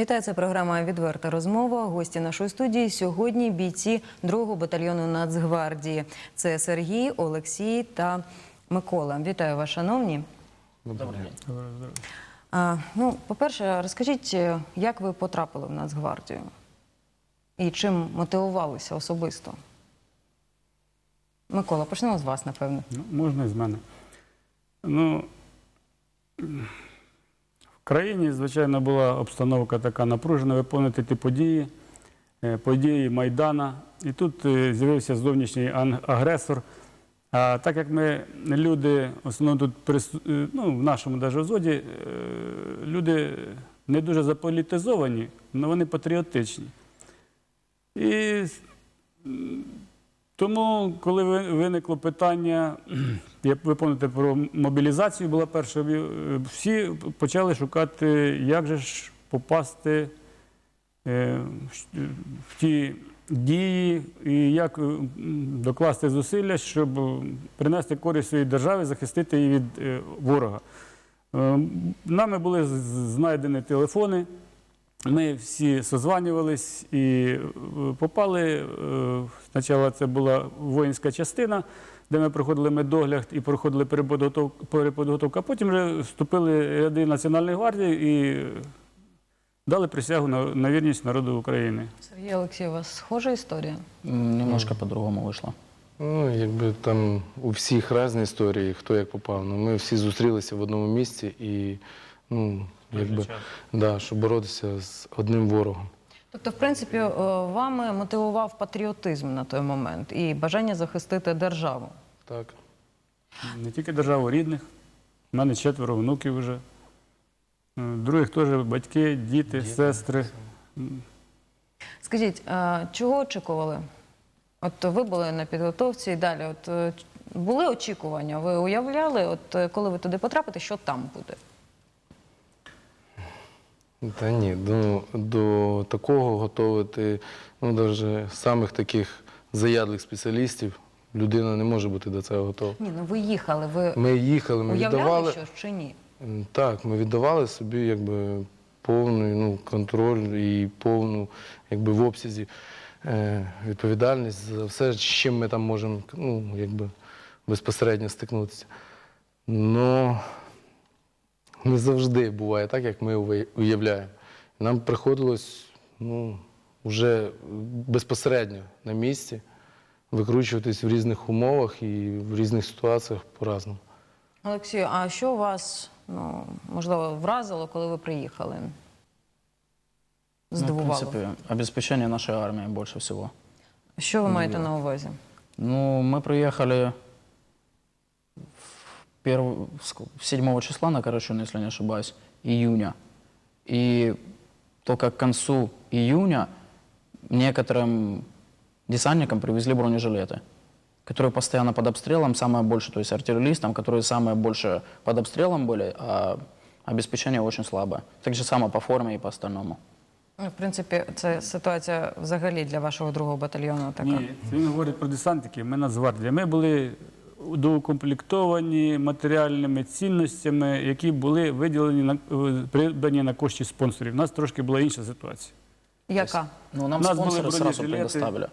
Вітаю, це програма Відверта розмова. Гості нашої студії сьогодні бійці 2-го батальйону Нацгвардії. Це Сергій, Олексій та Микола. Вітаю вас, шановні. День. А, ну, по-перше, розкажіть, як ви потрапили в Нацгвардію і чим мотивувалися особисто? Микола, почнемо з вас, напевно. Ну, можна і з мене. Ну, в країні, звичайно, була обстановка така напружена, виповнити ті події, е, події Майдана. І тут е, з'явився зовнішній агресор. А так як ми люди, в основному тут е, ну, в нашому даже взводі, е, люди не дуже заполітизовані, але вони патріотичні. І тому, коли виникло питання, як ви пам'ятаєте, про мобілізацію була перша, е, всі почали шукати, як же ж попасти е, в- ті дії і як е, докласти зусилля, щоб принести користь своїй державі, захистити її від ворога. Нами були знайдені телефони. Ми всі созванювались і е, попали. е, Спочатку це була воїнська частина, де ми проходили медогляд і проходили переподготовку, а потім вже вступили ряди Національної гвардії і дали присягу на, на вірність народу України. Сергій Олексій, у вас схожа історія? Немножко по-другому вийшло. Ну, якби там у всіх різні історії, хто як попав. Ну, ми всі зустрілися в одному місці і, ну, якби, да, щоб боротися з одним ворогом. Тобто, в принципі, е, вами мотивував патріотизм на той момент і бажання захистити державу. Так. Не тільки державу рідних, у мене четверо внуків вже. Е, Других теж батьки, діти, сестри. Скажіть, а чого очікували? От ви були на підготовці і далі. От е, були очікування? Ви уявляли, от е, коли ви туди потрапите, що там буде? Та ні, до, до такого готувати, ну, навіть самих таких заядлих спеціалістів людина не може бути до цього готова. Ні, ну ви їхали. Ви Ми їхали, ми уявляли віддавали. щось чи ні? Так, ми віддавали собі якби повний ну, контроль і повну якби, в обсязі е, відповідальність за все, з чим ми там можемо ну, якби, безпосередньо стикнутися. Но не завжди буває так, як ми уявляємо. Нам приходилось ну, вже безпосередньо на місці викручуватись в різних умовах і в різних ситуаціях по-разному. Олексію, а що вас ну, можливо вразило, коли ви приїхали? Здивувало? Ну, в принципі, обезпечення нашої армії більше всього. Що ви маєте ну, на увазі? Ну, ми приїхали. 7 числа, на Карачун, ну, если не ошибаюсь, июня. И только к концу июня некоторым десантникам привезли бронежилеты, которые постоянно под обстрелом, самое больше, то есть артиллеристам, которые самые больше под обстрелом были, а обеспечение очень слабое. Так же само по форме и по остальному. Ну, в принципі, це ситуація взагалі для вашого другого батальйону така. Ні, він говорить про десантики, ми Нацгвардія. Ми були доукомплектовані матеріальними цінностями, які були виділені на е, придбані на кошти спонсорів. У нас трошки була інша ситуація. Яка? Ну, нам У нас были спонсоры сразу бронежилеты. предоставили.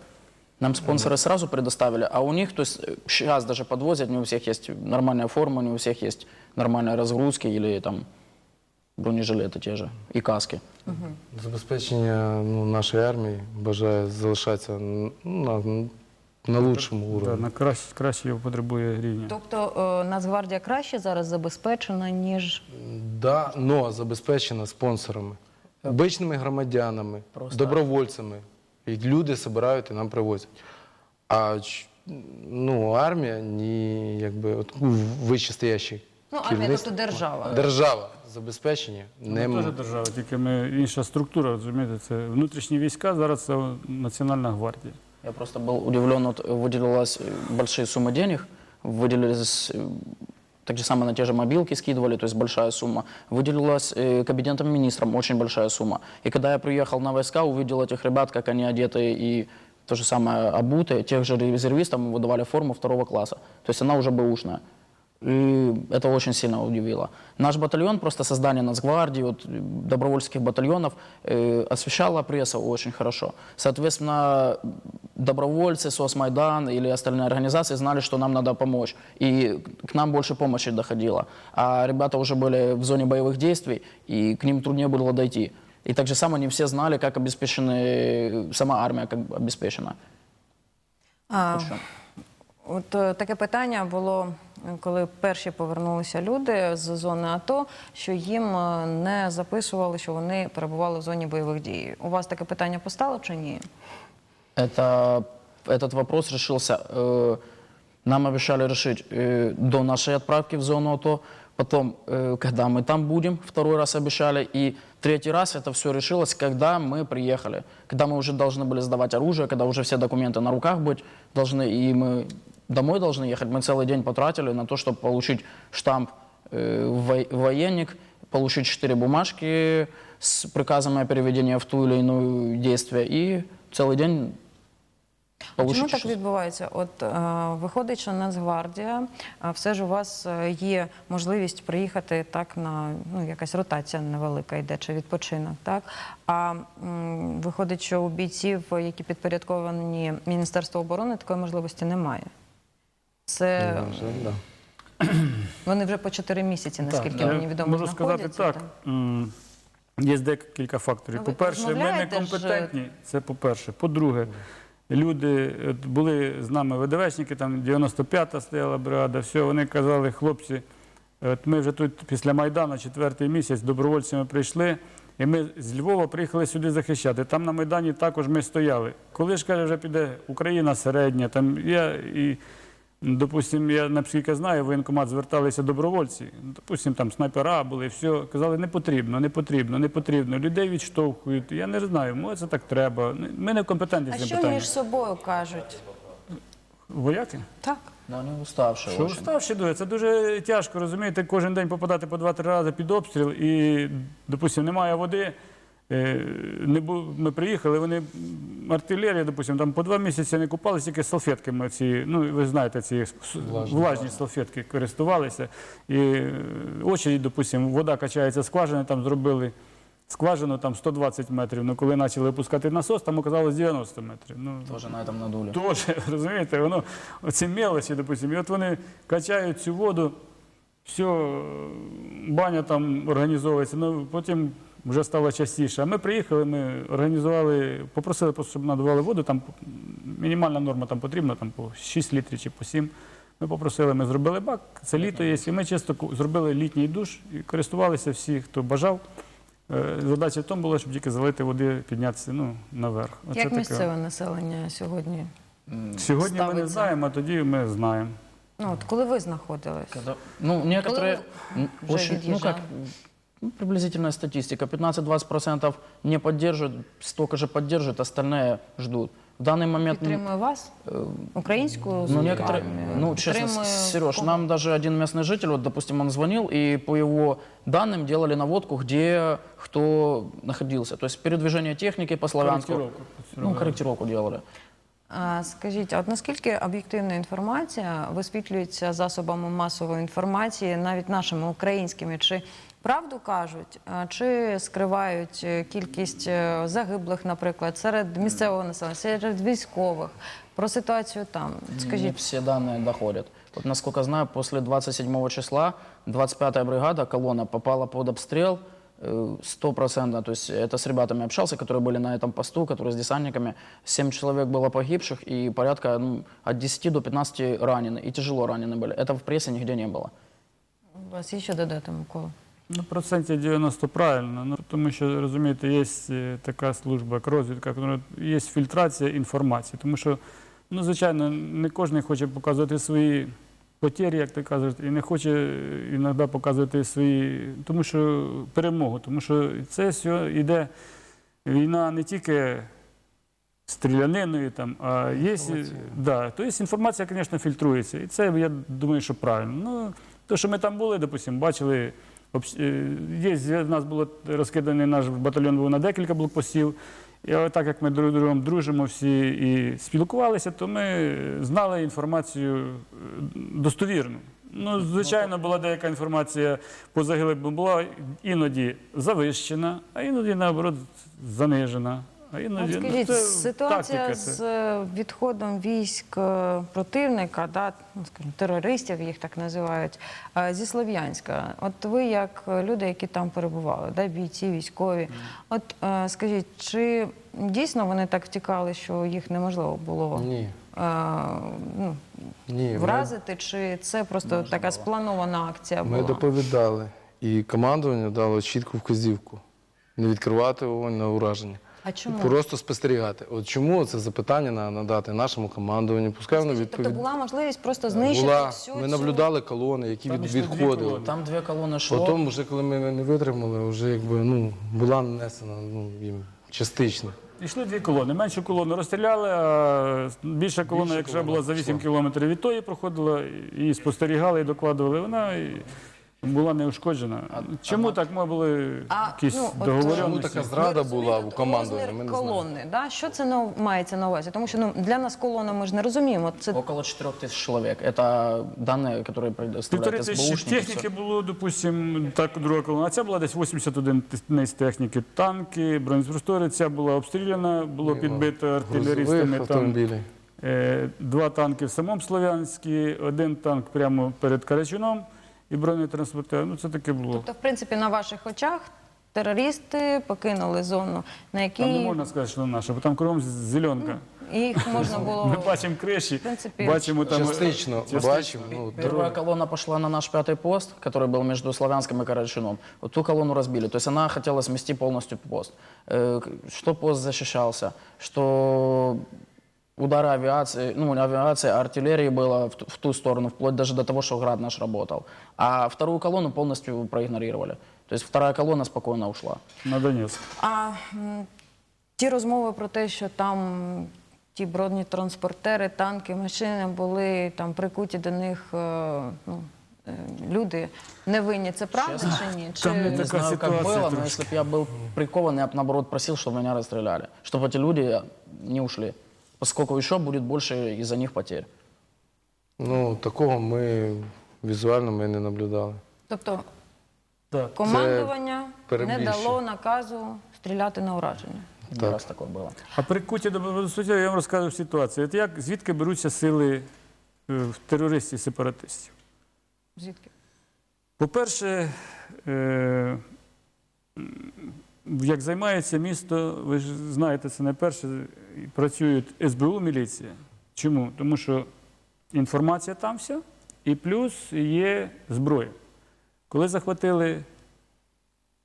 Нам спонсоры сразу предоставили, а у них, то есть сейчас даже подвозят, не у всех есть нормальная форма, не у всех есть нормальные разгрузки или там бронежилеты те же и каски. Забезпечення ну, нашої армії бажає залишатися ну, на, на лучшому Да, уровні. на краще, краще його потребує рівня. Тобто е, Нацгвардія краще зараз забезпечена, ніж Да, но забезпечена спонсорами, обичними громадянами, Просто- добровольцями. І люди збирають і нам привозять. А ч- ну, армія, ні, якби от, ну, вищестоящий ну армія, керівництво. тобто держава. Держава забезпечення Ми не теж держава, тільки ми інша структура, розумієте, це внутрішні війська, зараз це Національна гвардія. Я просто был удивлен, вот выделилась э, большие суммы денег, выделились э, так же самое на те же мобилки скидывали, то есть большая сумма. Выделилась э, кабинетом министром очень большая сумма. И когда я приехал на войска, увидел этих ребят, как они одеты и то же самое обутые, тех же резервистам выдавали форму второго класса. То есть она уже бэушная. И это очень сильно удивило. Наш батальон, просто создание Нацгвардии, вот, э, добровольческих батальонов, э, освещала пресса очень хорошо. Соответственно, добровольцы, СОС-Майдан или остальные организации знали, что нам надо помочь. И к нам больше помощи доходило. А ребята уже были в зоне боевых действий, и к ним труднее было дойти. И так же само не все знали, как обеспечены, сама армия как бы обеспечена. А, Вот что. От е, таке питання було, е, коли перші повернулися люди з зони АТО, що їм е, не записували, що вони перебували в зоні бойових дій. У вас таке питання постало чи ні? Это, этот вопрос решился, э, нам обещали решить э, до нашей отправки в зону АТО, потом, э, когда мы там будем, второй раз обещали, и третий раз это все решилось, когда мы приехали, когда мы уже должны были сдавать оружие, когда уже все документы на руках быть должны, и мы домой должны ехать. Мы целый день потратили на то, чтобы получить штамп э, во- военник, получить четыре бумажки с приказом о переведении в ту или иную действие, и целый день А получить Чому так щось. відбувається? От е, виходить, що Нацгвардія, а все ж у вас е, є можливість приїхати так на ну якась ротація невелика йде чи відпочинок, так а м, виходить, що у бійців, які підпорядковані Міністерству оборони, такої можливості немає. Це да. вони вже по 4 місяці, наскільки мені відомо, можу сказати знаходяться так. там. м, Є декілька факторів. Ну, ви По-перше, ми розмовляєте ж- некомпетентні. Це по-перше. По-друге, люди от були з нами ВДВшники, там 95-та стояла бригада, все, вони казали, хлопці, от ми вже тут після Майдану, четвертий місяць, добровольцями прийшли. І ми з Львова приїхали сюди захищати. Там на Майдані також ми стояли. Коли ж каже, вже піде Україна середня, там я і Допустим, я наскільки знаю, в воєнкомат зверталися добровольці. Допустим, там снайпера були, все. Казали, не потрібно, не потрібно, не потрібно. Людей відштовхують. Я не знаю, може це так треба. Ми не компетентні А з цим що питанням. між собою кажуть? Вояки? Так. Но они уставшие Що очень. уставші дуже? Це дуже тяжко, розумієте, кожен день попадати по два-три рази під обстріл і, допустим, немає води. Е, Не. Ми приїхали, вони артилерія, допустим, там по два місяці не купалися, тільки салфетками ці, ну ви знаєте, ці Влажні. влажні салфетки користувалися. І е, очередь, допустим, вода качається з скважини, там зробили скважину там 120 метрів. Ну коли почали опускати насос, там оказалось 90 метрів. Ну, Тоже на этом надули. Тоже, розумієте, воно оці мелочі, допустимо, і от вони качають цю воду, все, баня там організовується, ну потім вже стало частіше. А ми приїхали, ми організували, попросили, просто, щоб надавали воду, там мінімальна норма там потрібна, там по 6 літрів чи по 7. Ми попросили, ми зробили бак, це літо є, і ми чисто ку- зробили літній душ і користувалися всі, хто бажав. Е, Задача в тому була, щоб тільки залити води, піднятися ну, наверх. Оце Як така- місцеве населення сьогодні? Сьогодні ми не знаємо, а тоді ми знаємо. Ну от коли ви знаходились? Когда- ну, некоторые м, уже очень, ну как? ну, приблизительная статистика. 15-20% не поддерживают, столько же поддерживают, остальные ждут. В данный момент... м, Підтримує вас? Українську Ну, некоторые, армію? ну, честно, Підтримує Сереж, кого? нам даже один местный житель, вот, допустим, он звонил, и по его данным делали наводку, где кто находился. То есть передвижение техники по Славянску. Корректировку. Ну, корректировку делали. А, скажіть, а от наскільки об'єктивна інформація висвітлюється засобами масової інформації, навіть нашими українськими? Чи правду кажуть, а, чи скривають е, кількість е, загиблих, наприклад, серед місцевого населення, серед військових про ситуацію там? Не Скажіть, все данные доходят. Вот, насколько знаю, после 27 числа 25-я бригада, колонна, попала под обстрел э, стопроцентно. То есть это с ребятами общался, которые были на этом посту, которые с десантниками. Семь человек было погибших и порядка ну, от 10 до 15 ранены. И тяжело ранены были. Это в прессе нигде не было. у вас є що додати, Микола? Ну, процентів 90 правильно. Ну, тому що, розумієте, є е, така служба, як розвідка, є фільтрація інформації. Тому що, ну, звичайно, не кожен хоче показувати свої потері, як ти кажеш, і не хоче е, іноді показувати свої, тому що перемогу. Тому що це все йде війна не тільки стріляниною, там, а є, да, то є інформація, звісно, фільтрується. І це, я думаю, що правильно. Ну, то, що ми там були, допустимо, бачили, є, в нас було розкиданий наш батальйон був на декілька блокпостів. І так як ми друг другом дружимо всі і спілкувалися, то ми знали інформацію е, достовірну. Ну, звичайно, була деяка інформація по загиблих, бо була іноді завищена, а іноді, наоборот, занижена. А іноді, От ну, скажіть, це ситуація тактика, з це. е, відходом військ е, противника, да, ну, скажімо, терористів їх так називають, е, зі Слов'янська. От ви, як люди, які там перебували, да, бійці, військові, от е, скажіть, чи дійсно вони так втікали, що їх неможливо було Ні. е, ну, Ні, ми- вразити, чи це просто така спланована акція Ми була? доповідали, і командування дало чітку вказівку не відкривати вогонь на ураження. А чому? Просто спостерігати. От чому це запитання на- надати нашому командуванню? Пускай воно Тобто відповідає. була можливість просто знищити Була. всю Ми цю- наблюдали колони, які від, йшли дві відходили. колони. Там две колонны шло. Потім, вже коли ми не витримали, вже якби ну була нанесена ну, їм частично. Йшли дві колони. Меншу колону розстріляли, а більша колона, Більша якщо колона була за 8 пішла. кілометрів від тої, проходила, і спостерігали, і докладували. Вона і була неушкоджена. Чому так ми були А, якісь ну, от, договоренності? Чому така Ми зрада була розуміємо у командуванні? розмір Ми не знаємо. колони, да? Що це на- мається на увазі? Тому що ну, для нас колона ми ж не розуміємо. Це Около 4 тысяч человек. Это данные, которые предоставляют Півтори тисячі СБУшники. техніки було, допустимо, так друга колона. А ця була десь 81 одиниць техніки, танки, бронепростори. Ця була обстріляна, було підбито артилерістами. Грузових Там, автомобілів. Е, Два танки в самому Слов'янській, один танк прямо перед Карачуном і бронетранспортер. Ну це таке було. тобто, в принципі, на ваших очах терористи покинули зону, на якій Там не можна сказати, що наша, бо там кругом зеленка. їх можна було Ми бачимо криші, принципі, бачимо там Частично бачимо. Ну, Первая колонна пошла на наш пятый пост, который был между Славянском и Карачуном. Вот ту колонну разбили. То есть она хотела смести полностью пост. Э, к- Что пост защищался, что удары авиации, ну, не авиации, а артиллерии было в ту, в ту сторону, вплоть даже до того, что град наш работал. А вторую колонну полностью проигнорировали. То есть вторая колонна спокойно ушла. на Донецьк. А м, ті розмови про те, що там ті бронетранспортери, танки, машини були там прикуті до них е, ну, е, люди невинні. Це правда чи ні? Чи... Там не Не Такая знаю, как ситуация было, но трошки. если бы я был прикован, я бы наоборот просил, чтобы меня расстреляли. Чтобы эти люди не ушли. Поскольку еще будет больше из-за них потерь. ну такого ми візуально ми не наблюдали. Тобто Так. командування не перебільшення. дало наказу стріляти на ураження. Так. раз такое было. А при Куті до суті я вам розказую ситуацію. От як звідки беруться сили е, терористів, сепаратистів? Звідки? По-перше, е, м, як займається місто, ви ж знаєте, це не перше, працюють СБУ, міліція. Чому? Тому що інформація там вся, і плюс є зброя. Коли захватили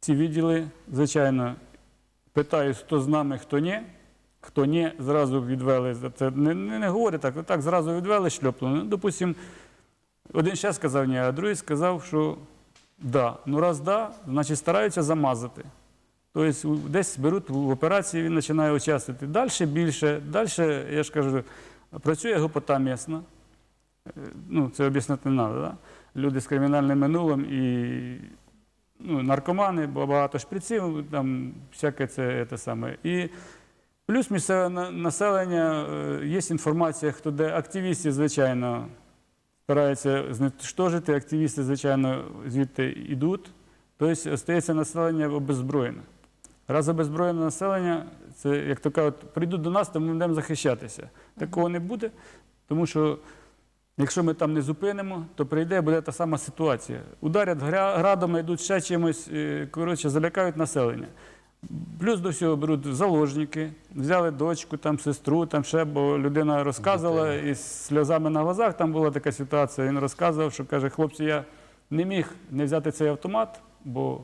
ці відділи, звичайно, питають, хто з нами, хто ні. Хто ні, зразу відвели. Це не, не, не говорять так, так зразу відвели, шльопнули. Ну, допустим, один ще сказав ні, а другий сказав, що да. Ну раз да, значить стараються замазати. Тобто десь беруть в операції, він починає участвувати. Далі більше, далі, я ж кажу, працює гопота місна. Е, Ну, це об'яснити не треба. Да? Люди з кримінальним минулим і ну, наркомани, багато шприців, там всяке це, це саме. І плюс місцеве населення, е, є інформація, хто де активістів, звичайно, стараються знищити, активісти, звичайно, звідти йдуть. Тобто остається населення обеззброєне. Раз обеззброєне населення, це як то кажуть, прийдуть до нас, то ми будемо захищатися. Такого не буде, тому що якщо ми там не зупинимо, то прийде буде та сама ситуація. Ударять градом, йдуть ще чимось, е, коротше, залякають населення. Плюс до всього беруть заложники, взяли дочку, там, сестру, там ще, бо людина розказувала із сльозами на глазах, там була така ситуація. Він розказував, що каже, хлопці, я не міг не взяти цей автомат, бо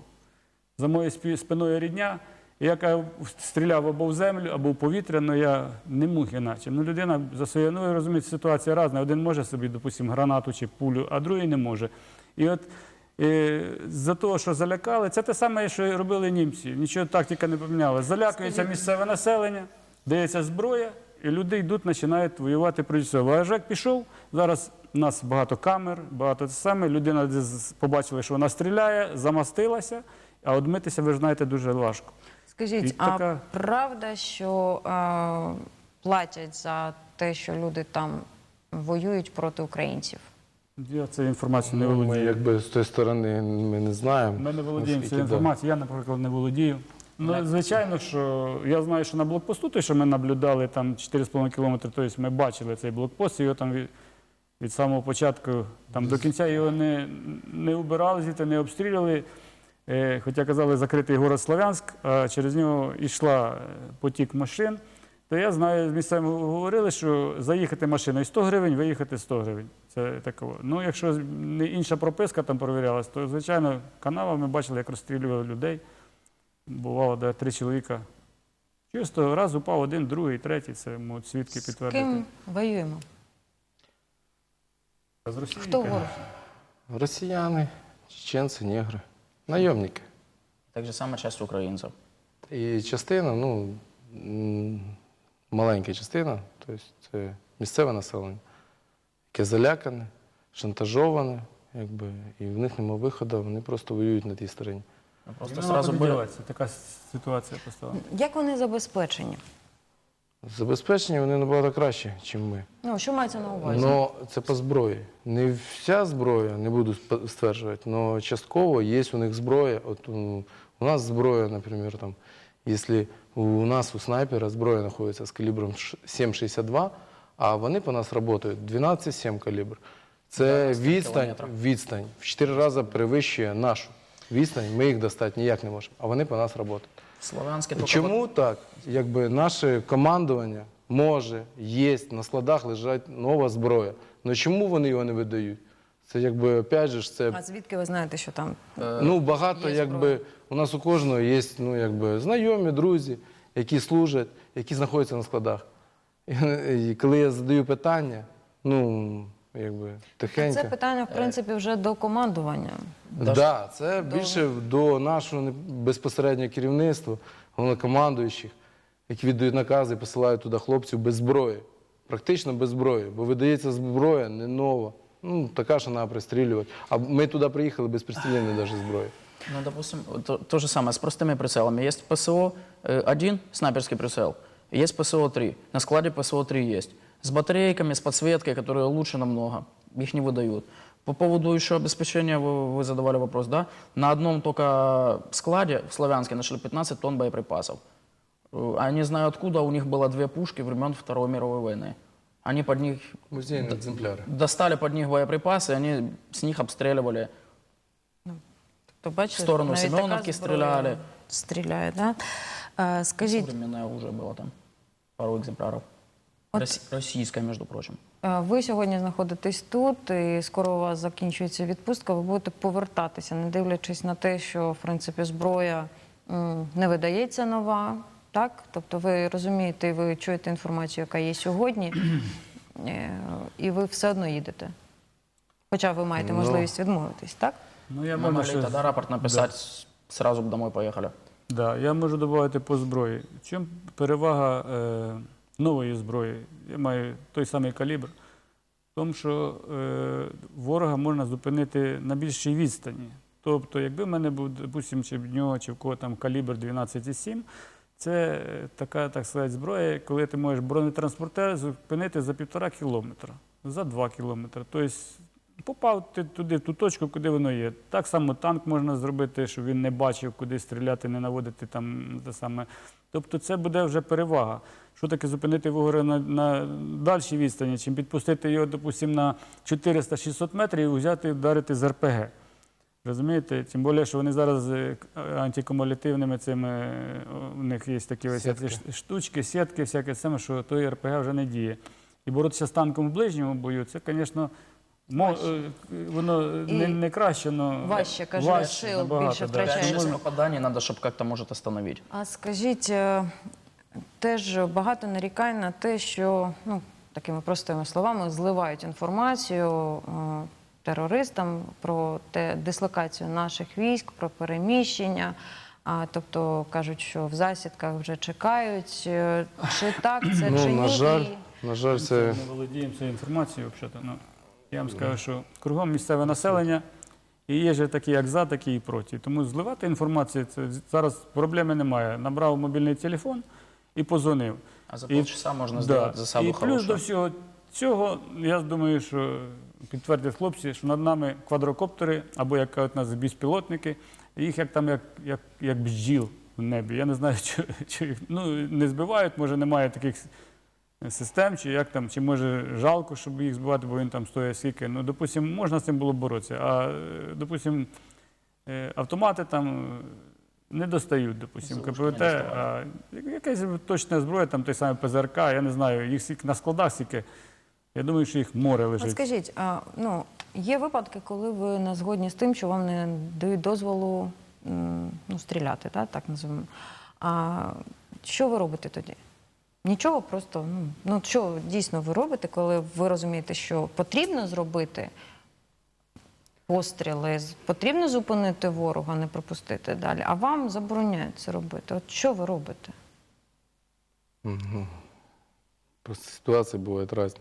за моєю спиною рідня. І Я стріляв або в землю, або в повітря, але я не міг іначе. Ну, людина за своєю, ну, розумієте, ситуація різна. Один може собі, допустимо, гранату чи пулю, а другий не може. І от е, за того, що залякали, це те саме, що і робили німці. Нічого тактика не поміняла. Залякується місцеве населення, дається зброя, і люди йдуть, починають воювати проти цього. А як пішов, зараз у нас багато камер, багато те саме. Людина побачила, що вона стріляє, замастилася, а одмитися, ви ж знаєте, дуже важко. Скажіть, а така- правда, що е, платять за те, що люди там воюють проти українців? Я цією інформацією не Ну, ми володію. якби з тої сторони ми не знаємо. Ми не володіємо цією да. інформацією, я, наприклад, не володію. Ну, звичайно, що я знаю, що на блокпосту, те, що ми наблюдали там 4,5 кілометри, тобто ми бачили цей блокпост, його там від, від самого початку там, до кінця його не, не убирали, звідти не обстрілювали. Е, хоча казали закритий город Слов'янськ, а через нього йшла е, потік машин. То я знаю, з місцевими говорили, що заїхати машиною 100 гривень, виїхати 100 гривень. Це таково. Ну, якщо не інша прописка там перевірялась, то звичайно канава ми бачили, як розстрілювали людей. Бувало, де три чоловіка. Чисто раз упав один, другий, третій. Це можуть свідки З ким воюємо? З Росії, Хто конечно. ворог? Росіяни, чеченці, негри, найомники. Так же самая часть украинцев. І частина, ну, м, маленька частина, тобто це місцеве населення, яке залякане, шантажоване, якби, і в них немає виходу, вони просто воюють на тій стороні. Ну, Просто нема сразу были... Така ситуація постала. Як вони забезпечені? Забезпечені вони набагато краще, ніж ми. Ну, що мається на увазі? Но це по зброї. Не вся зброя, не буду стверджувати, але частково є у них зброя. От ну, у нас зброя, наприклад, там, якщо у нас у снайпера зброя знаходиться з калібром 7,62, а вони по нас працюють 12,7 калібр. Це 12 відстань, відстань в 4 рази перевищує нашу відстань. Ми їх достати ніяк не можемо, а вони по нас працюють. Только Чому так? Якби наше командування може, є, на складах лежать нова зброя. Ну чому вони його не видають? Це якби опять же ж це А звідки ви знаєте, що там? Е, ну багато, є якби зброя. у нас у кожного є ну якби знайомі, друзі, які служать, які знаходяться на складах. І, і коли я задаю питання, ну якби тихенько. Це питання, в принципі, вже до командування. Так, да, це більше до нашого безпосереднього керівництва, головнокомандуючих, які віддають накази і посилають туди хлопців без зброї. Практично без зброї, бо видається зброя не нова. Ну, така, що треба пристрілювати. А ми туди приїхали без пристріляння навіть зброї. Ну, допустим, то, то же самое с простыми прицелами. Есть ПСО-1, снайперский прицел, есть ПСО-3. На складе ПСО-3 есть. С батарейками, с подсветкой, которые лучше намного. Их не выдают. По поводу еще обеспечения, вы, вы задавали вопрос, да? На одном только складе в Славянске нашли 15 тонн боеприпасов. Э, Они знают откуда, у них было две пушки времен Второй мировой войны. Они под них Музейні екземпляри. достали под них боеприпасы, они с них обстреливали То бачите, В сторону навіть Семеновки така зброя стріляли. Стріляє, да? Е, Скажіть, Современное оружие было там. Пару экземпляров. Росси- Российское, между прочим. е, ви сьогодні знаходитесь тут, і скоро у вас закінчується відпустка. Ви будете повертатися, не дивлячись на те, що в принципі зброя не видається нова. Так, тобто ви розумієте, і ви чуєте інформацію, яка є сьогодні, е, і ви все одно їдете. Хоча ви маєте Ну. можливість відмовитись, так? Ну, я можу ще- тогда рапорт написать, с- сразу бы домой поехали. Да, я можу додати по зброї. В чому перевага е, нової зброї? Я маю той самий калібр. Тому, що е, ворога можна зупинити на більшій відстані. Тобто, якби в мене був, допустимо, чи в нього, чи в кого там калібр 12,7, це е, така, так сказати, зброя, коли ти можеш бронетранспортер зупинити за півтора кілометра, за два кілометри. Тобто попав ти туди, в ту точку, куди воно є. Так само танк можна зробити, щоб він не бачив, куди стріляти, не наводити там те саме. Тобто це буде вже перевага. Що таке зупинити ворога на, на дальшій відстані, чим підпустити його, допустимо, на 400-600 метрів і взяти і вдарити з РПГ. Розумієте? Тим більше, що вони зараз е, антикумулятивними цими, е, у них є такі ось Сітки. ці штучки, сітки, всяке саме, що той РПГ вже не діє. І боротися з танком в ближньому бою, це, звісно, мо- е, воно не, І не краще, але важче, каже, сил більше втрачається. Пять-шесть попаданий надо, чтобы как-то может остановить. А скажіть, е, теж багато нарікань на те, що ну, такими простими словами зливають інформацію е, терористам про те, дислокацію наших військ, про переміщення. А, тобто кажуть, що в засідках вже чекають. Е, Чи так це Ну, чи на ні? жаль, на жаль, Це не володіємо цією інформацією. Взагалі. Ну, я вам скажу, що кругом місцеве населення, і є ж такі, як за, такі і проти. Тому зливати інформацію це зараз проблеми немає. Набрав мобільний телефон і позвонив. А за полчаса можно Да. сделать засаду І плюс до всього цього, я думаю, що підтвердять хлопці, що над нами квадрокоптери, або як кажуть нас безпілотники, їх як там як, як, як бджіл в небі. Я не знаю, чи, чи їх ну, не збивають, може немає таких систем, чи як там, чи може жалко, щоб їх збивати, бо він там стоїть скільки. Ну, допустим, можна з цим було боротися. А, допустим, е, автомати там не достають, допустим, Залишки КПВТ, а якась точна зброя, там той самий ПЗРК, я не знаю, їх стільки на складах стільки. Я думаю, що їх море От лежить. скажіть, а, ну, є випадки, коли ви не згодні з тим, що вам не дають дозволу ну, стріляти, так, так називаємо. А що ви робите тоді? Нічого, просто ну, ну що дійсно ви робите, коли ви розумієте, що потрібно зробити постріли, потрібно зупинити ворога, не пропустити далі, а вам забороняють це робити. От що ви робите? Мгм. Просто ситуації бувають різні.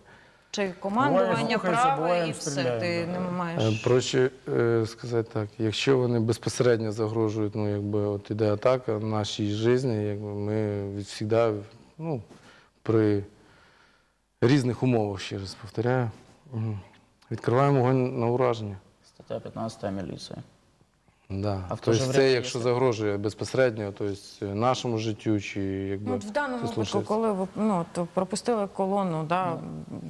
Чи командування праве і все, ти не Е, маєш. Проще е, сказати так, якщо вони безпосередньо загрожують, ну якби от іде атака нашій житті, якби ми завжди, ну, при різних умовах, ще раз повторяю, відкриваємо вогонь на ураження. Статья 15 милиция. Да. А в то же тобто це, якщо загрожує безпосередньо, тобто нашому життю, чи якби Ну, от в даному випадку, коли ви ну, то пропустили колону, да,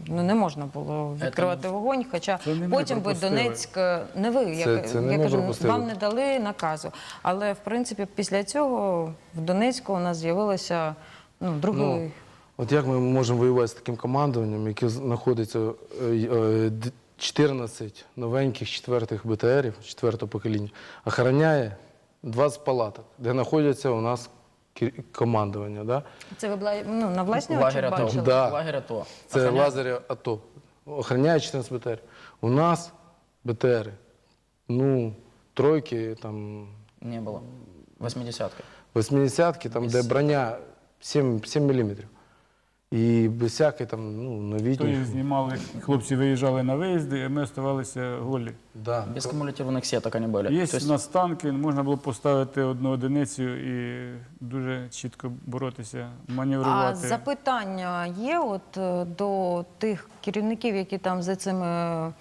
ну, не можна було відкривати вогонь, хоча Це потім би. Донецьк, е, не ви, Це- я, це не я кажу, пропустили. вам не дали наказу. Але в принципі після цього в Донецьку у нас з'явилося ну, другий. Ну, От як ми можемо воювати з таким командуванням, яке знаходиться е, е, 14 новеньких четвертих БТРів, четвертого покоління, охороняє 20 палаток, де знаходяться у нас кі- командування. Да? Це ви бла- ну, на власні очі Лагерь АТО. бачили? Да. Лагерь АТО. Це Охраняет- лазері АТО. Охороняє 14 БТР. У нас БТРи, ну, тройки, там, Не было. Восьмидесятка. 80-ки, там, де броня 7, 7 мм. І без всякої там, ну, новітніх. Тобто знімали, хлопці виїжджали на виїзди, а ми оставалися голі. Да. Без кумулятивных сеток они были. Є То есть у нас танки, можна було поставити одну одиницю і дуже чітко боротися, А маневрувати. запитання є от е, до тих керівників, які там за цими м,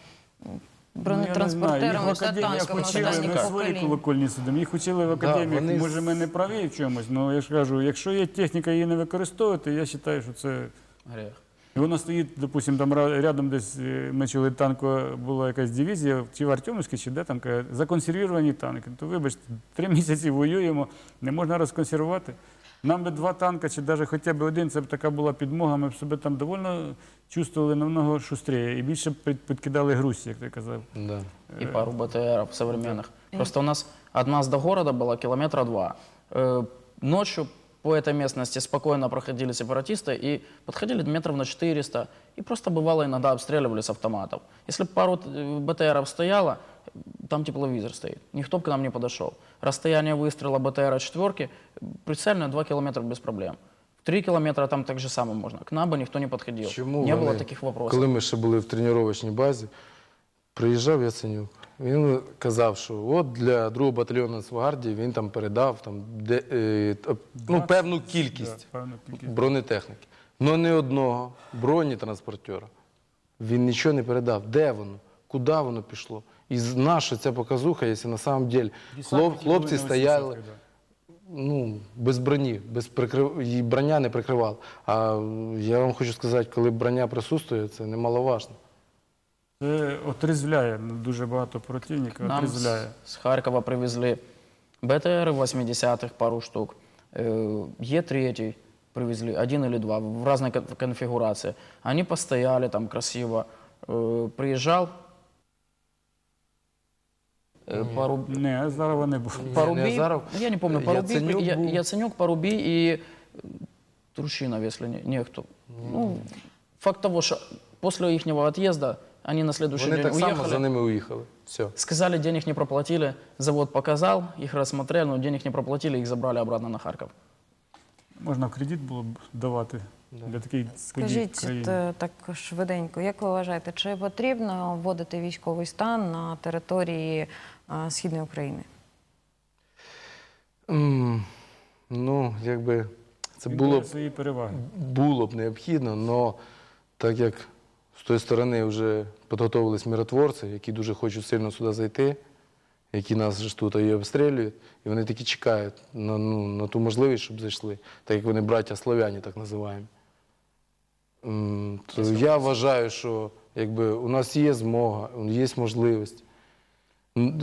бронетранспортерами я не та знаю, в танками академії, ми останніх свої поколінь? колокольні сидимо. Їх учили в Да, вони Може, ми не праві в чомусь, але я ж кажу, якщо є техніка, її не використовувати, я вважаю, що це. грех. І воно стоїть, допустимо, там ра- рядом десь е, ми чули танкова була якась дивізія, чи в Артемівській, чи де там каже, законсервіровані танки. То вибачте, три місяці воюємо, не можна розконсервувати. Нам би два танка, чи навіть хоча б один, це б така була підмога, ми б себе там довольно чувствували намного шустріє і більше б під- підкидали грузі, як ти казав. Да. И пару БТРов современных. Просто у нас от нас до города было километра два. Э, Ночью по этой местности спокойно проходили сепаратисты и подходили метров на 400. И просто бывало иногда обстреливали с автоматов. Если бы пару э, БТРов стояло, там тепловизор стоит. Никто бы к нам не подошел. Расстояние выстрела БТРа четверки прицельно 2 километра без проблем. В 3 километра там так же самое можно. К нам бы никто не подходил. Чому не вони, было таких вопросов. Коли ми ще були в тренувальній базі, приїжджав Яценюк. Він казав, що от для другого батальйону Нацгвардії він там передав там, де, е, ну, певну кількість Да, бронетехніки. але не одного бронетранспортера. Він нічого не передав. Де воно? Куди воно пішло? І наша ця показуха, якщо на самом деле хлоп, хлопці стояли. Ну, без броні, без прикрив... і броня не прикривала. А я вам хочу сказати, коли броня присутствує, це немаловажно. Це отрезвляє ну, дуже багато противника, Нам с, отрезвляє. с Харькова привезли БТР 80-х пару штук, э, Е3 привезли, один или два, в разной кон- конфигурации. Они постояли там красиво. Э, Приезжал э, пару, Не, зараз вони будуть. Парубий, не Азаров, я не помню, Парубий, Яценюк я, был. Яценюк, Парубий и э, Трущинов, если не, не кто. Ну, факт того, что после их отъезда они на следующий Вони день так уехали. само за ними уїхали. Все. Сказали, денег не проплатили, завод показал, их рассмотрели, но денег не проплатили, их забрали обратно на Харьков. Можна в кредит було б давати для таких подій в Скажіть країні. от, е, так швиденько, як ви вважаєте, чи потрібно вводити військовий стан на території е, Східної України? Ну, якби це Він було б, свої переваги. було б необхідно, але так як З тої сторони вже підготовились миротворці, які дуже хочуть сильно сюди зайти, які нас ж тут і обстрілюють. І вони такі чекають на, ну, на ту можливість, щоб зайшли, так як вони браття славяні, так називаємо. То я вважаю, що якби, у нас є змога, є можливість.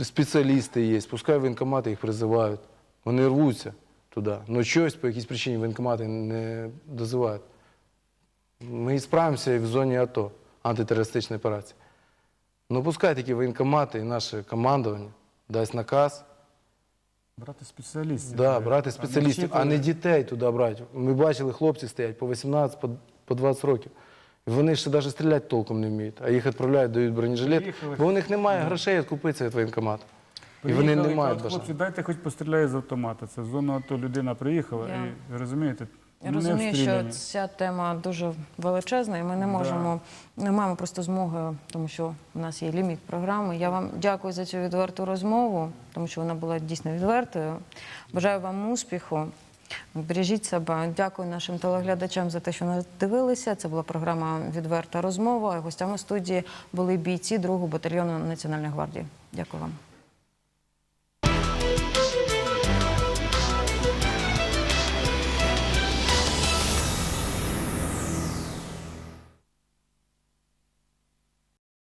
Спеціалісти є, пускай воєнкомати їх призивають. Вони рвуться туди. Ну щось по якійсь причині воєнкомати не дозивають. Ми і справимося і в зоні АТО, антитерористичної операції. Ну пускай такі воєнкомати і наше командування дасть наказ, Брати спеціалістів. да, е, брати спеціалістів, а не дітей туди брати. Ми бачили, хлопці стоять по 18, по, по 20 років. Вони ще навіть стріляти толком не вміють, а їх відправляють, дають бронежилет, Приїхали. бо у них немає грошей відкупитися від воєнкомату. І вони не мають Хлопці, бажання. дайте хоч постріляє з автомата. Це в зону АТО людина приїхала Я- і розумієте, Я не розумію, що обстріляні. ця тема дуже величезна, і ми не Да. можемо, не маємо просто змоги, тому що у нас є ліміт програми. Я вам дякую за цю відверту розмову, тому що вона була дійсно відвертою. Бажаю вам успіху. Бережіть себе. Дякую нашим телеглядачам за те, що нас дивилися. Це була програма Відверта розмова. Гостями студії були бійці 2-го батальйону Національної гвардії. Дякую вам.